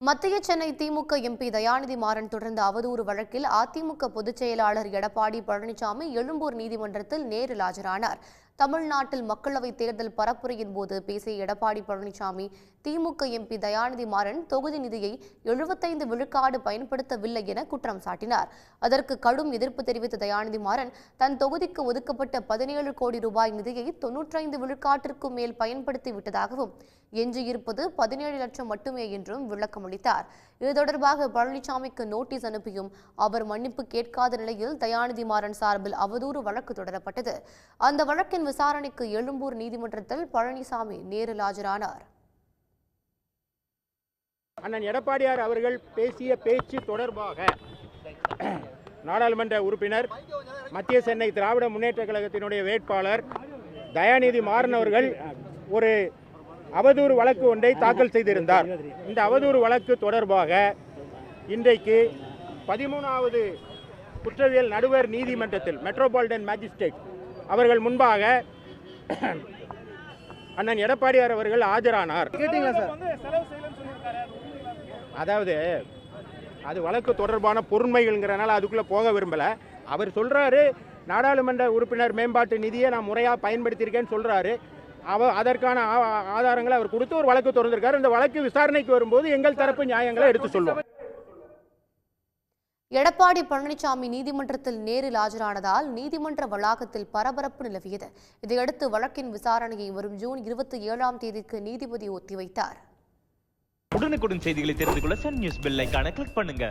மத்திய சென்னை திமுக எம்பி தயாநிதி மாறன் தொடர்ந்த அவதூறு வழக்கில் அதிமுக பொதுச் செயலாளர் எடப்பாடி பழனிசாமி எழும்பூர் நீதிமன்றத்தில் நேரில் ஆஜரானார். தமிழ்நாட்டில் மக்களவைத் தேர்தல் பரப்புரையின் போது பேசிய எடப்பாடி பழனிசாமி திமுக எம்பி தயாநிதி மாறன் தொகுதி நிதியை எழுபத்தைந்து விழுக்காடு பயன்படுத்தவில்லை என குற்றம் சாட்டினார். அதற்கு கடும் எதிர்ப்பு தெரிவித்த தயாநிதி மாறன் தன் தொகுதிக்கு ஒதுக்கப்பட்ட பதினேழு கோடி ரூபாய் நிதியை தொன்னூற்றைந்து விழுக்காட்டிற்கும் மேல் பயன்படுத்தி விட்டதாகவும் எஞ்சியிருப்பது பதினேழு லட்சம் மட்டுமே என்றும் விளக்கமளித்தார் இது தொடர்பாக பழனிசாமிக்கு நோட்டீஸ் அனுப்பியும் அவர் மன்னிப்பு கேட்காத நிலையில் தயாநிதி மாறன் சார்பில் அவதூறு வழக்கு தொடரப்பட்டது. அந்த வழக்கின் விசாரணைக்கு எழும்பூர் நீதிமன்றத்தில் பழனிசாமி நேரில் ஆஜரானார். அண்ணன் எடப்பாடியார் அவர்கள் பேசிய பேச்சு தொடர்பாக நாடாளுமன்ற உறுப்பினர் மத்திய சென்னை திராவிட முன்னேற்ற கழகத்தினுடைய வேட்பாளர் தயாநிதி மாறன் அவர்கள் ஒரு அவதூறு வழக்கு ஒன்றை தாக்கல் செய்திருந்தார். இந்த அவதூறு வழக்கு தொடர்பாக இன்றைக்கு பதிமூணாவது குற்றவியல் நடுவர் நீதிமன்றத்தில் மெட்ரோபாலிட்டன் மேஜிஸ்ட்ரேட் அவர்கள் முன்பாக அண்ணன் எடப்பாடியார் அவர்கள் ஆஜரானார். அதாவது அது வழக்கு தொடர்பான பொருண்மைகள்ங்கிறனால அதுக்குள்ளே போக விரும்பலை. அவர் சொல்கிறாரு நாடாளுமன்ற உறுப்பினர் மேம்பாட்டு நிதியை நான் முறையாக பயன்படுத்தியிருக்கேன்னு சொல்கிறாரு அவ அதற்கான ஆதாரங்களை அவர் கொடுத்து ஒரு வழக்கு தொடர்ந்திருக்காரு இந்த வழக்கு விசாரணைக்கு வரும்போது எங்கள் தரப்பு நியாயங்களை எடுத்து சொல்லுவோம் எடப்பாடி பழனிசாமி நீதிமன்றத்தில் நேரில் ஆஜரானதால் நீதிமன்ற வளாகத்தில் பரபரப்பு நிலவியது. இதையடுத்து வழக்கின் விசாரணையை வரும் ஜூன் இருபத்தி ஏழாம் தேதிக்கு நீதிபதி ஒத்திவைத்தார் உடனுக்குடன் செய்திகளை தெரிந்து கொள்ள சன் நியூஸ் பெல் கிளிக் பண்ணுங்க.